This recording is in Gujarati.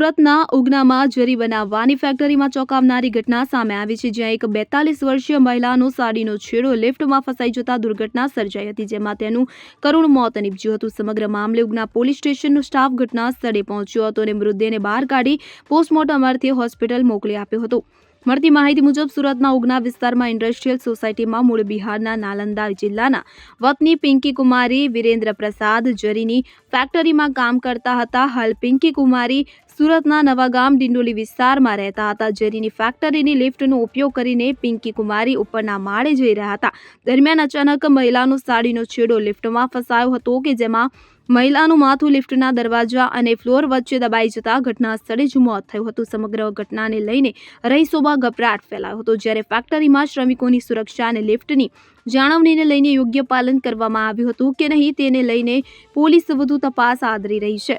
સુરતના ઉગનામાં જરી બનાવવાની ફેક્ટરીમાં ચોંકાવનારી ઘટના સામે આવી છે, જ્યાં એક બેતાલીસ વર્ષીય મહિલાનો સાડીનો છેડો લિફ્ટમાં ફસાઈ જતા દુર્ઘટના સર્જાઈ હતી, જેમાં તેનું કરુણ મોત નીપજ્યું હતું. સમગ્ર મામલે ઉગના પોલીસ સ્ટેશનનો સ્ટાફ ઘટના સ્થળે પહોંચ્યો હતો અને મૃતદેહને બહાર કાઢી પોસ્ટમોર્ટમ અર્થે હોસ્પિટલ મોકલી આપ્યો હતો. મળતી માહિતી મુજબ, સુરતના ઉગના વિસ્તારમાં ઇન્ડસ્ટ્રીયલ સોસાયટીમાં મૂળ બિહારના નાલંદા જિલ્લાના વતની પિંકી કુમારી વિરેન્દ્ર પ્રસાદ જરીની ફેક્ટરીમાં કામ કરતા હતા. હાલ પિંકી કુમારી સુરતના નવાગામ ડિંડોલી વિસ્તારમાં રહેતા હતા. જેરીની ફેક્ટરીની લિફ્ટનો ઉપયોગ કરીને પિંકી કુમારી ઉપરના માળે જઈ રહ્યા હતા. દરમિયાન અચાનક મહિલાનો સાડીનો છેડો લિફ્ટમાં ફસાયો હતો કે જેમાં મહિલાનું માથું લિફ્ટના દરવાજા અને ફ્લોર વચ્ચે દબાઈ જતા ઘટના સ્થળે જ મોત થયું હતું. સમગ્ર ઘટનાને લઈને રહીશોમાં ગભરાટ ફેલાયો હતો. જ્યારે ફેક્ટરીમાં શ્રમિકોની સુરક્ષા અને લિફ્ટની જાળવણીને લઈને યોગ્ય પાલન કરવામાં આવ્યું હતું કે નહીં તેને લઈને પોલીસ વધુ તપાસ આદરી રહી છે.